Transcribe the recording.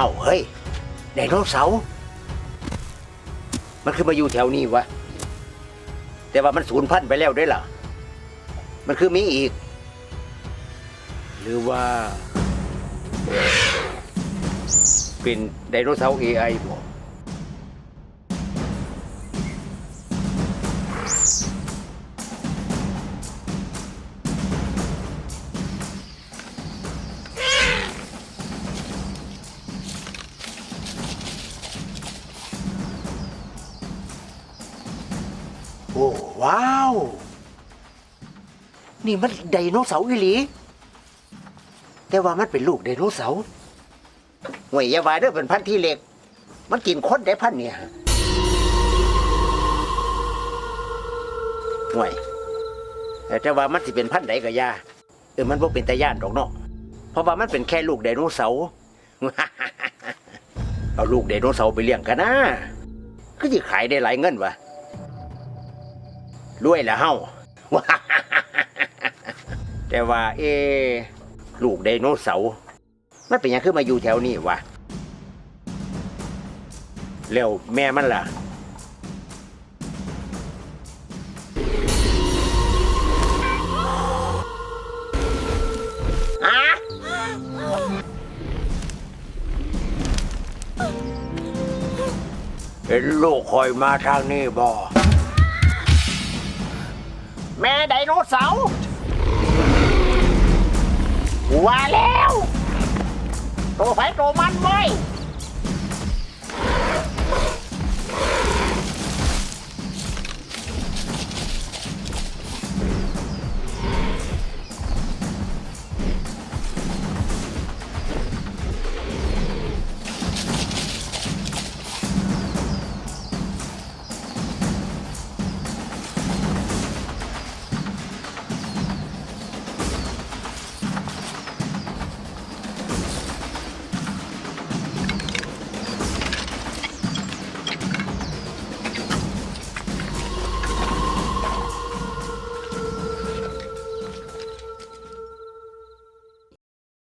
อ้าวเฮ้ยไดโนเสาร์มันคือมาอยู่แถวนี้วะ แต่ว่ามันสูญพันธุ์ไปแล้วด้วยล่ะมันคือมีอีก หรือว่า เป็นไดโนเสาร์ AI บ่ โอ้ว้าว นี่มันไดโนเสาร์อีหลี แต่ว่ามันเป็นลูกไดโนเสาร์ห่วยอยาวายเด้อเป็นพันธุ์ที่เล็ก มันกินคนได้พันเนี่ยห่วยแต่ว่ามันสิเป็นพันธุ์ใดก็ยาเออมันบ่เป็นตาย่านดอกเนาะเพราะว่ามันเป็นแค่ลูกไดโนเสาร์ เอาลูกไดโนเสาร์ไปเลี้ยงกันนะก็จะขายได้หลายเงินวะ รวยแล้วเฮาแต่ว่า เอ ลูกไดโนเสาร์มันเป็นยังขึ้นมาอยู่แถวนี้วะแล้วแม่มันล่ะอะเห็นลูกคอยมาทางนี้บ่ โนเสาร์ว่าแล้วโตไฟโตมันไว้ย